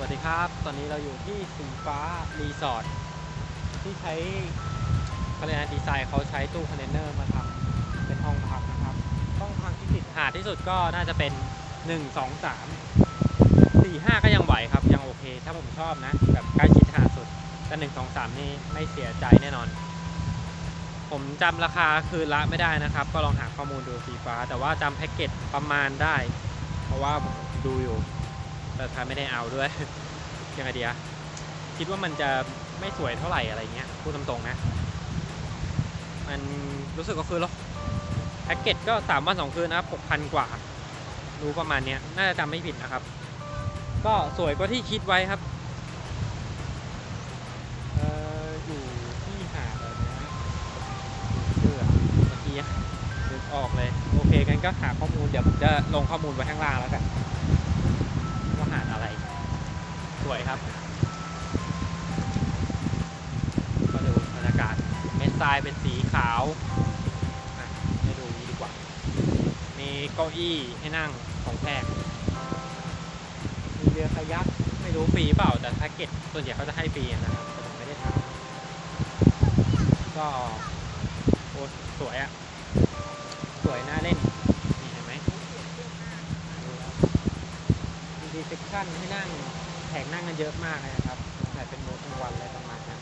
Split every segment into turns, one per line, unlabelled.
วัสดีครับ ตอนนี้เราอยู่ที่สีฟ้ารีสอร์ทที่ใช้เขาเรียกนะดีไซน์เขาใช้ตู้คอนเทนเนอร์มาทำเป็นห้องพักนะครับ ห้องพักที่ติดหาดที่สุดก็น่าจะเป็น 1 2 3 4 5 ก็ยังไหวครับ ยังโอเค ถ้าผมชอบนะ แบบใกล้ชิดหาดสุด แต่ 1 2 3 นี่ไม่เสียใจแน่นอน ผมจำราคาคืนละไม่ได้นะครับ ก็ลองหาข้อมูลดูสีฟ้า แต่ว่าจำแพ็กเกจประมาณได้ เพราะว่าผมดูอยู่ แต่ท้ายไม่ได้เอาด้วยยังไงดีอะคิดว่ามันจะไม่สวยเท่าไหร่อะไรเงี้ยพูดตรงๆนะ มันรู้สึกก็คือแล้วแพ็กเกจก็สามวันสองคืนนะครับหกพันกว่า รู้ประมาณเนี้ย น่าจะจำไม่ผิดนะครับ ก็สวยกว่าที่คิดไว้ครับเอออยู่ที่หาดอะไรนะเชื่อเมื่อกี้อะนึกออกเลย โอเคกันก็หาข้อมูลเดี๋ยวผมจะลงข้อมูลไว้ข้างล่างแล้วกัน วยครับ ก็ดูบรรยากาศเม็ดทรายเป็นสีขาวให้ดูนี้ดีกว่า มีเก้าอี้ให้นั่งของแพกมีเรือคายักไม่รู้ฟรีเปล่า แต่แพ็กเกจส่วนใหญ่เขาจะให้ฟรีนะครับแต่ผมไม่ได้ถามก็โอ้สวยอะสวยน่าเล่นนี่เห็นไหมมีรีเซพชันให้นั่ง แขกนั่งกันเยอะมากเลยนะครับแต่เป็นมื้อกลางวันอะไรประมาณนั้น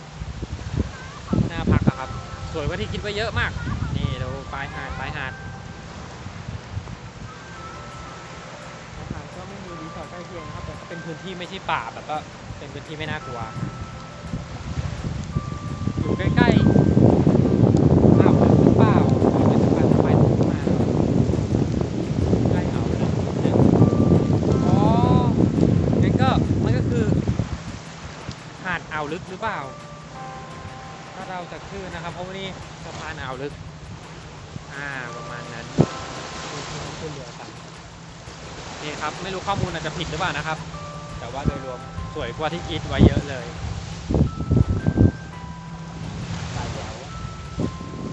น่าพักอะครับ สวยกว่าที่คิดไว้เยอะมาก นี่ดูปลายหาดปลายหาดปลายหาดก็ไม่มีรีสอร์ทใกล้เคียงนะครับแต่ก็เป็นพื้นที่ไม่ใช่ป่าแบบก็เป็นพื้นที่ไม่น่ากลัวอยู่ใกล้ๆอ่าวลึกหรือเปล่าเป็นสะพานทำไมถึงมาใกล้อ่าวลึกนิดนึง อ๋อ งั้นก็มันก็คือ หาด อ่าวลึกหรือเปล่า ถ้าเราจากชื่อนะครับ เพราะว่านี่สะพานอ่าวลึก อ่าประมาณนั้นที่ที่เขาขึ้นเรือกันนี่ครับไม่รู้ข้อมูลอาจจะผิดหรือเปล่านะครับ แต่ว่าโดยรวมสวยกว่าที่คิดไว้เยอะเลยสายแถว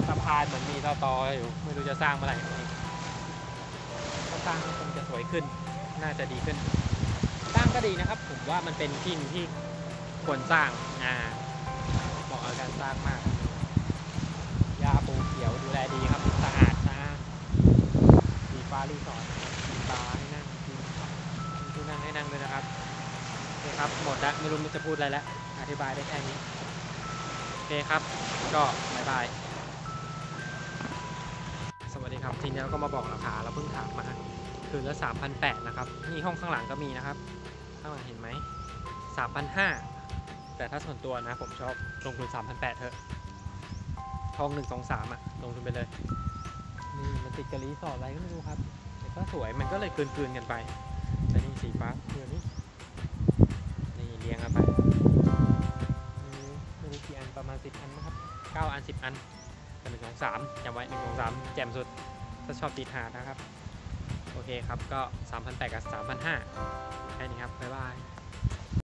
สะพานเหมือนมีตอตออยู่ไม่รู้จะสร้างเมื่อไหร่นี่ถ้าสร้างก็คงจะสวยขึ้น น่าจะดีขึ้น สร้างก็ดีนะครับ ผมว่ามันเป็นที่ที่ ควรสร้าง อ่าเหมาะกับการสร้างมากหญ้าปูเขียวดูแลดีครับสะอาดสะอาดสีฟ้ารีสอร์ทสีฟ้าให้นั่งมีที่นั่งให้นั่งด้วยนะครับโอเคครับ หมดล้วไม่รู้จะพูดอะไรแล้วอธิบายได้แค่นี้โอเคครับ ก็บายบายสวัสดีครับ ทีนี้เราก็มาบอกราคาเราเพิ่งถามมาคืนละ3,800นะครับ นี่ห้องข้างหลังก็มีนะครับ ข้างหลังเห็นไหม3,500 แต่ถ้าส่วนตัวนะผมชอบลงทุน3,800เถอะทอง 1 2 3อะลงทุนไปเลย นี่มันติดกับรีสอร์ทอะไรก็ไม่รู้ครับ แต่ก็สวยมันก็เลยกลืนๆกันไปแต่นี่สีฟ้าเดี๋ยวนี้นี่เรียงกันไปมีไม่รู้กี่อันประมาณ 10 อันนะครับ 9 อัน 10 อันแต่1 2 3จำไว้1 2 3แจ่มสุด ถ้าชอบตีหาดนะครับ โอเคครับก็3,800กับ3,500แค่นี้ครับ บ๊ายบาย